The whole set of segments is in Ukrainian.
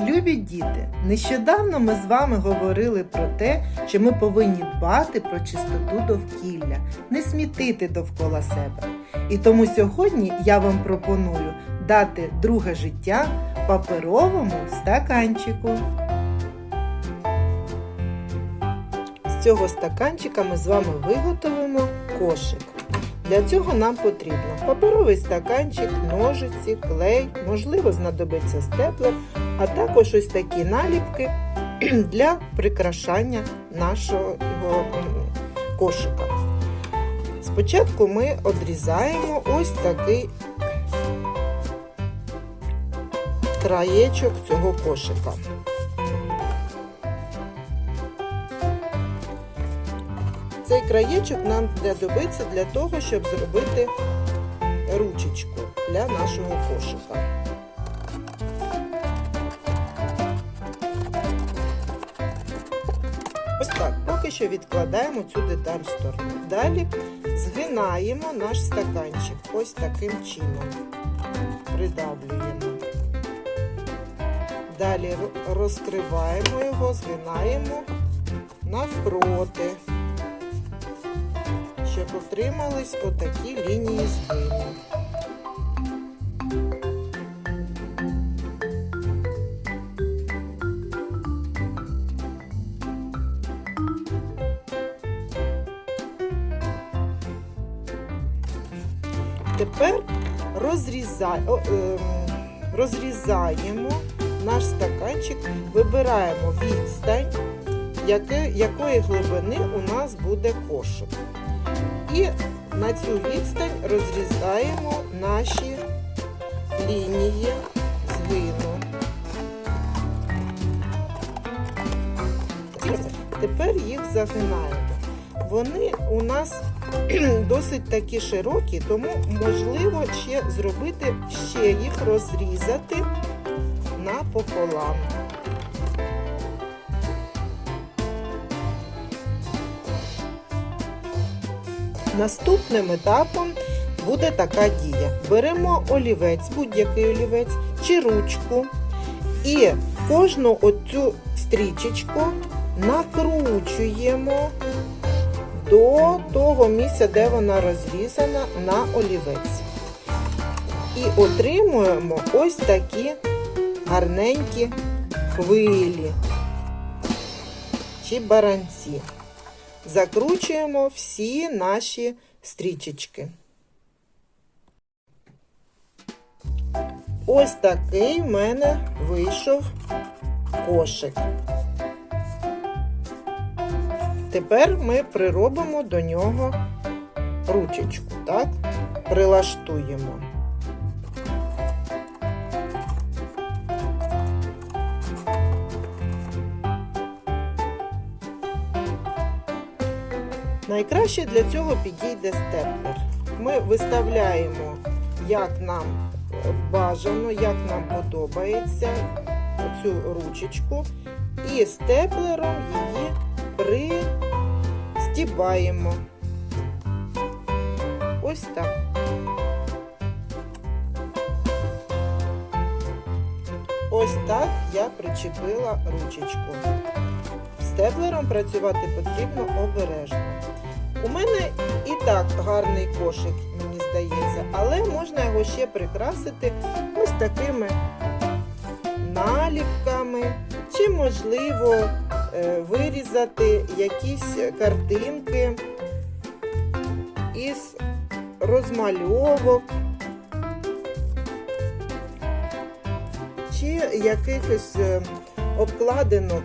Любі діти, нещодавно ми з вами говорили про те, що ми повинні дбати про чистоту довкілля, не смітити довкола себе. І тому сьогодні я вам пропоную дати друге життя паперовому стаканчику. З цього стаканчика ми з вами виготовимо кошик. Для цього нам потрібно паперовий стаканчик, ножиці, клей, можливо, знадобиться степлер, а також ось такі наліпки для прикрашання нашого кошика. Спочатку ми одрізаємо ось такий краєчок цього кошика. Цей краєчок нам знадобиться для того, щоб зробити ручечку для нашого кошика. Ось так, поки що відкладаємо цю деталь в сторону. Далі згинаємо наш стаканчик ось таким чином. Придавлюємо. Далі розкриваємо його, згинаємо навпроти щоб отримались отакі лінії згину. Тепер ем, розрізаємо наш стаканчик, вибираємо відстань, якої глибини у нас буде кошик. І на цю відстань розрізаємо наші лінії згину. Тепер їх загинаємо. Вони у нас досить такі широкі, тому можливо ще зробити ще їх розрізати напополам. Наступним етапом буде така дія. Беремо олівець, будь-який олівець чи ручку, і кожну оцю стрічечку накручуємо до того місця, де вона розрізана на олівець. І отримуємо ось такі гарненькі хвилі чи баранці закручуємо всі наші стрічечки. Ось такий в мене вийшов кошик. Тепер ми приробимо до нього ручечку, так? Прилаштуємо. Найкраще для цього підійде степлер. Ми виставляємо, як нам бажано, як нам подобається цю ручечку, і степлером її пристібаємо. Ось так. Ось так я причепила ручечку. Степлером працювати потрібно обережно. У мене і так гарний кошик, мені здається, але можна його ще прикрасити ось такими наліпками, чи, можливо, е, вирізати якісь картинки із розмальовок, чи якихось е, обкладинок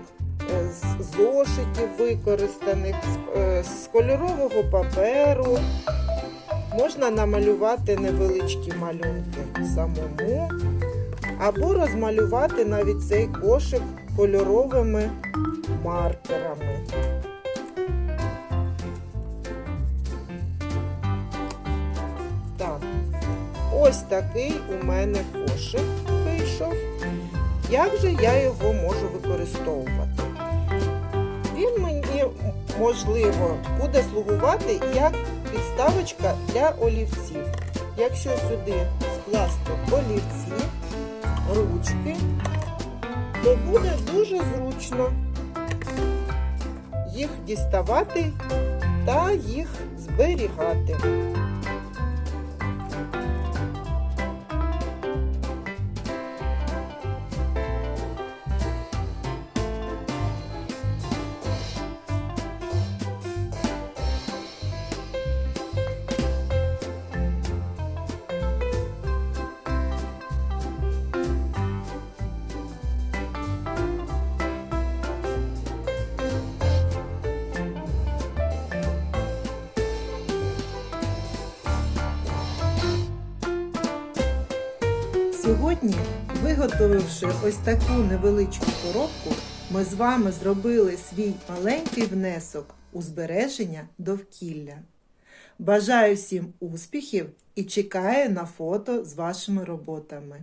з зошитів використаних, з- е, кольорового паперу. Можна намалювати невеличкі малюнки самому, або розмалювати навіть цей кошик кольоровими маркерами. Так, ось такий у мене кошик вийшов. Як же я його можу використовувати? Можливо, буде слугувати як підставочка для олівців. Якщо сюди скласти олівці, ручки, то буде дуже зручно їх діставати та їх зберігати. Сьогодні, виготовивши ось таку невеличку коробку, ми з вами зробили свій маленький внесок у збереження довкілля. Бажаю всім успіхів і чекаю на фото з вашими роботами.